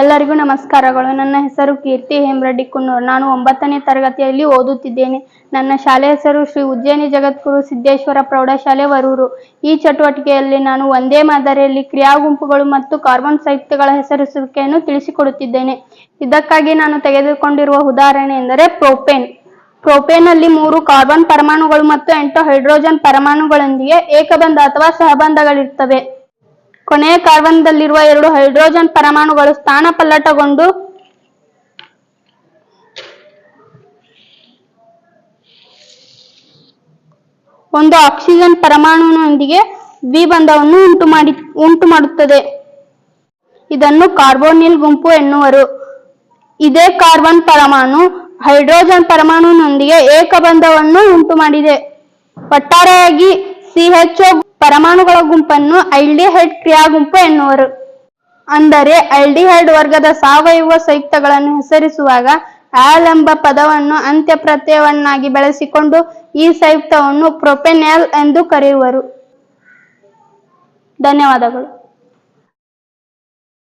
ಎಲ್ಲರಿಗೂ ನಮಸ್ಕಾರಗಳು. ನನ್ನ ಹೆಸರು ಕೀರ್ತಿ ಹೇಮರೆಡ್ಡಿ ಕುನ್ನೂರ್. ನಾನು ಒಂಬತ್ತನೇ ತರಗತಿಯಲ್ಲಿ ಓದುತ್ತಿದ್ದೇನೆ. ನನ್ನ ಶಾಲೆ ಹೆಸರು ಶ್ರೀ ಉಜ್ಜಯಿನಿ ಜಗದ್ಗುರು ಸಿದ್ದೇಶ್ವರ ಪ್ರೌಢಶಾಲೆ ವರೂರು. ಈ ಚಟುವಟಿಕೆಯಲ್ಲಿ ನಾನು ಒಂದೇ ಮಾದರಿಯಲ್ಲಿ ಕ್ರಿಯಾ ಗುಂಪುಗಳು ಮತ್ತು ಕಾರ್ಬನ್ ಸಂಯುಕ್ತಗಳ ಹೆಸರಿಸುವಿಕೆಯನ್ನು ತಿಳಿಸಿಕೊಡುತ್ತಿದ್ದೇನೆ. ಇದಕ್ಕಾಗಿ ನಾನು ತೆಗೆದುಕೊಂಡಿರುವ ಉದಾಹರಣೆ ಎಂದರೆ ಪ್ರೋಪೇನ್. ಪ್ರೋಪೇನಲ್ಲಿ ಮೂರು ಕಾರ್ಬನ್ ಪರಮಾಣುಗಳು ಮತ್ತು ಎಂಟು ಹೈಡ್ರೋಜನ್ ಪರಮಾಣುಗಳೊಂದಿಗೆ ಏಕಬಂಧ ಅಥವಾ ಸಹಬಂಧಗಳಿರ್ತವೆ ಕೊನೆಯ ಕಾರ್ಬನ್ದಲ್ಲಿರುವ ಎರಡು ಹೈಡ್ರೋಜನ್ ಪರಮಾಣುಗಳು ಸ್ಥಾನ ಪಲ್ಲಟಗೊಂಡು ಒಂದು ಆಕ್ಸಿಜನ್ ಪರಮಾಣುವಿನೊಂದಿಗೆ ದ್ವಿಬಂಧವನ್ನು ಉಂಟು ಮಾಡಿ ಉಂಟು ಮಾಡುತ್ತದೆ ಇದನ್ನು ಕಾರ್ಬೋನಿಲ್ ಗುಂಪು ಎನ್ನುವರು. ಇದೇ ಕಾರ್ಬನ್ ಪರಮಾಣು ಹೈಡ್ರೋಜನ್ ಪರಮಾಣುವಿನೊಂದಿಗೆ ಏಕಬಂಧವನ್ನು ಉಂಟು ಮಾಡಿದೆ ಒಟ್ಟಾರೆಯಾಗಿ ಸಿಎಚ್ಒ ಪರಮಾಣುಗಳ ಗುಂಪನ್ನು ಐಲ್ಡಿಹೈಡ್ ಕ್ರಿಯಾ ಗುಂಪು ಎನ್ನುವರು. ಅಂದರೆ ಐಲ್ಡಿಹೈಡ್ ವರ್ಗದ ಸಾವಯವ ಸಂಯುಕ್ತಗಳನ್ನು ಹೆಸರಿಸುವಾಗ ಆಲ್ ಎಂಬ ಪದವನ್ನು ಅಂತ್ಯ ಪ್ರತ್ಯಯವನ್ನಾಗಿ ಬಳಸಿಕೊಂಡು ಈ ಸಂಯುಕ್ತವನ್ನು ಪ್ರೊಪೆನ್ಯಾಲ್ ಎಂದು ಕರೆಯುವರು. ಧನ್ಯವಾದಗಳು.